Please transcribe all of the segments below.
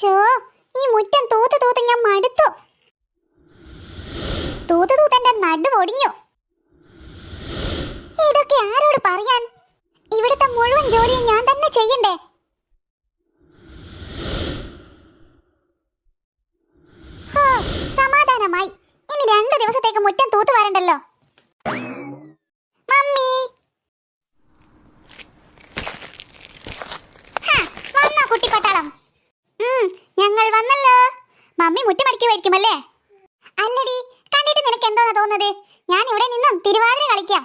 Show ഈ മുറ്റം തൂത്ത് തൂത്ത് ഞാൻ മടുത്തു. തൂത്ത് തൂത്തന്റെ നടു ഒടിഞ്ഞു. ഇതൊക്കെ ആരോട് പറയാൻ? ഇവിടുത്തെ മുഴുവൻ ജോലിയും ഞാൻ തന്നെ ചെയ്യണ്ടേ? മമ്മി മുട്ടി അല്ലേ? അല്ലടി കണ്ടിട്ട് നിനക്ക് എന്തോന്നാ തോന്നുന്നത്? ഞാൻ ഇവിടെ നിന്നും തിരുവാതിര കളിക്കാം.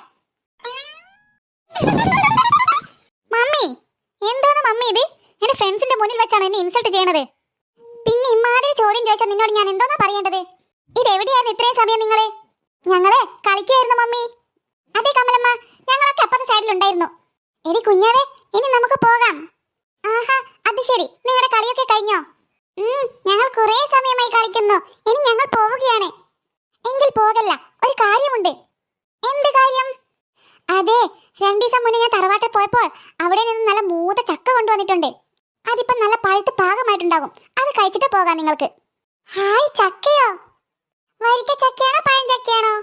മമ്മി എന്തോന്ന് മമ്മി ഇത്? എന്റെ ഫ്രണ്ട്സിന്റെ മുന്നിൽ വെച്ചാണ് എന്നെ ഇൻസൾട്ട് ചെയ്യണത്. പിന്നെ ഇമ്മാതിരി ചോദ്യം ചോദിച്ചാൽ നിന്നോട് ഞാൻ എന്തോന്നാ പറയേണ്ടത്? ഇത് എവിടെയായിരുന്നു ഇത്രയും സമയം നിങ്ങൾ? ഞങ്ങളെ കളിക്കായിരുന്നു മമ്മി. അതെ കമലമ്മ ഞങ്ങളൊക്കെ അപ്പുറത്തെ സൈഡിലുണ്ടായിരുന്നു എടി കുഞ്ഞാവേ ഇനി നമുക്ക് പോകാം. ആഹാ അത് ശരി. നിങ്ങളുടെ കളിയൊക്കെ കഴിഞ്ഞോ? കുറേ സമയമായി കളിക്കുന്നു. ഇനി ഞങ്ങൾ പോവുകയാണ്. എങ്കിൽ പോകല്ല ഒരു കാര്യമുണ്ട്. എന്ത് കാര്യം? അതെ രണ്ടു ദിവസം മുന്നേ ഞാൻ തറവാട്ടിൽ പോയപ്പോൾ അവിടെ നിന്ന് നല്ല മൂത്ത ചക്ക കൊണ്ടുവന്നിട്ടുണ്ട്. അതിപ്പം നല്ല പഴുത്ത് പാകമായിട്ടുണ്ടാകും. അത് കഴിച്ചിട്ട് പോകാം നിങ്ങൾക്ക്. ഹായ് ചക്കയോ? വരിക്ക ചക്കയാണോ പഴം ചക്കയാണോ?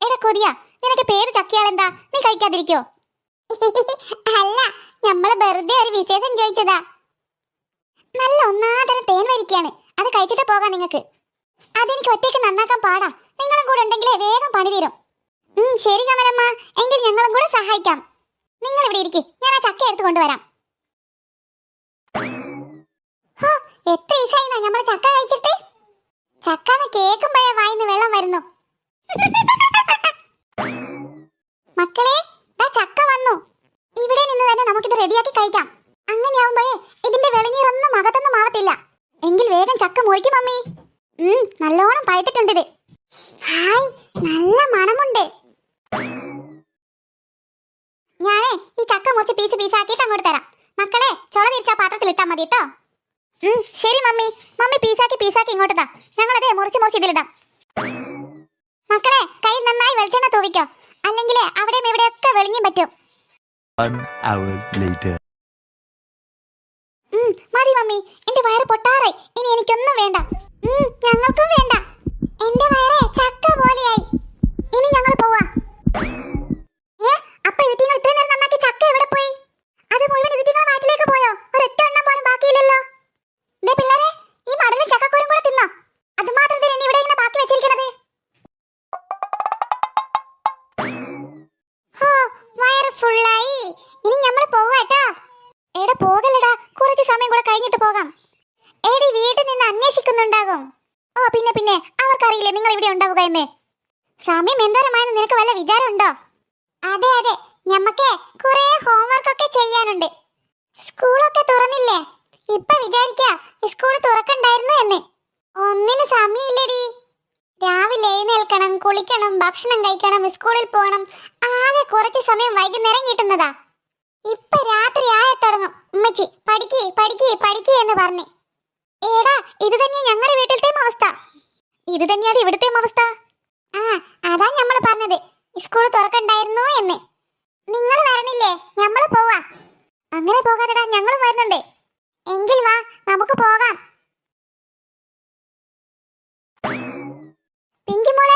എടാ കൊതിയ നിനക്ക് പേര് ചക്കയാളെന്താ? നീ കഴിക്കാതിരിക്കോ? അല്ല നമ്മൾ വെറുതെ ഒരു വിശേഷം ചോദിച്ചതാ. നല്ല ഒന്നാതരം തേൻ വരിക്കയാണ്. അത് കഴിച്ചിട്ട് പോകാം നിങ്ങൾക്ക്. അതെനിക്ക് ഒറ്റയ്ക്ക് നന്നാക്കാൻ പാടാ. നിങ്ങളും കൂടെ ഉണ്ടെങ്കിലേ വേഗം പണി തീരും. ശരി കമലമ്മ. എങ്കിൽ ഞങ്ങളും കൂടെ സഹായിക്കാം. നിങ്ങൾ ഇവിടെ ഇരിക്കെ. ഞാൻ ആ ചക്ക എടുത്തു കൊണ്ടുവരാം. എത്ര ഈസായി നമ്മൾ ചക്ക കഴിച്ചിട്ട്? ചക്കാന്ന് കേൾക്കുമ്പോഴേ വായിന്ന് വെള്ളം വരുന്നു. മക്കളെ ചക്ക വന്നു. ഇവിടെ നിന്ന് തന്നെ നമുക്കിത് റെഡിയാക്കി കഴിക്കാം. അങ്ങനെയാവുമ്പോഴേ ഇതിന്റെ വെളിനീറൊന്നും അകത്തൊന്നും ആവത്തില്ല. എങ്കിൽ വേഗം ചക്ക മുറിക്കും മമ്മി. ഉം നല്ലോണം പഴുത്തിട്ടുണ്ട് ഇത്. ഹായ് നല്ല മണമുണ്ട്. ഞാനേ ഈ ചക്ക മുറിച്ച് പീസ് പീസാക്കിയിട്ട് അങ്ങോട്ട് തരാം. മക്കളെ ചുള തിരിച്ച പാത്രത്തിൽ ഇട്ടാൽ മതി കേട്ടോ ശരി മമ്മി. മമ്മി പീസാക്കി പീസാക്കി ഇങ്ങോട്ട് താ. ഞങ്ങളതേ മുറിച്ച് മുറിച്ച് ഇതിലിടാം. മക്കളെ കയ്യിൽ നന്നായി വെളിച്ചെണ്ണ തൂവിക്കോ. അല്ലെങ്കിൽ അവിടെയും ഇവിടെയൊക്കെ വെളിഞ്ഞും പറ്റും. മമ്മി. എന്റെ വയറ് പൊട്ടാറായി. ഇനി എനിക്കൊന്നും വേണ്ട. ഞങ്ങൾക്കും കഴിഞ്ഞിട്ട് പോകാം. എടി വീട്ടിൽ നിന്ന് അന്വേഷിക്കുന്നുണ്ടാകും. ഓ പിന്നെ പിന്നെ അവർക്കറിയില്ലേ നിങ്ങൾ ഇവിടെ ഉണ്ടാവുക എന്നേ. സമയം എന്തോരമായെന്ന് നിനക്ക് വല്ല വിചാരമുണ്ടോ? അതെ അതെ ഞമ്മക്ക് കുറെ ഹോംവർക്ക് ഒക്കെ ചെയ്യാനുണ്ട്. സ്കൂളൊക്കെ തുറന്നില്ലേ? ഇപ്പൊ വിചാരിക്ക സ്കൂൾ തുറക്കണ്ടായിരുന്നു എന്ന്. ഒന്നിന് സമയമില്ലടി. രാവിലെ എഴുന്നേൽക്കണം കുളിക്കണം ഭക്ഷണം കഴിക്കണം സ്കൂളിൽ പോകണം. ആകെ കുറച്ച് സമയം വൈകുന്നേരം കിട്ടുന്നതാ. ഇപ്പൊ രാത്രി ആയ പറഞ്ഞേ. ഏടാ ഇത് തന്നെയാ ഞങ്ങളുടെ വീട്ടിലത്തെ അവസ്ഥ. ഇത് തന്നെയാണ് ഇവിടുത്തെ അവസ്ഥ? ആ അതാ നമ്മൾ പറഞ്ഞത്. സ്കൂൾ തുറക്കണ്ടായിരുന്നു എന്ന്. നിങ്ങൾ വരണില്ലേ? നമ്മൾ പോവാ. അങ്ങനെ പോകാതെടാ ഞങ്ങൾ വരുന്നുണ്ട്. എങ്കിൽ വാ നമുക്ക് പോകാം. പിങ്കി മോളെ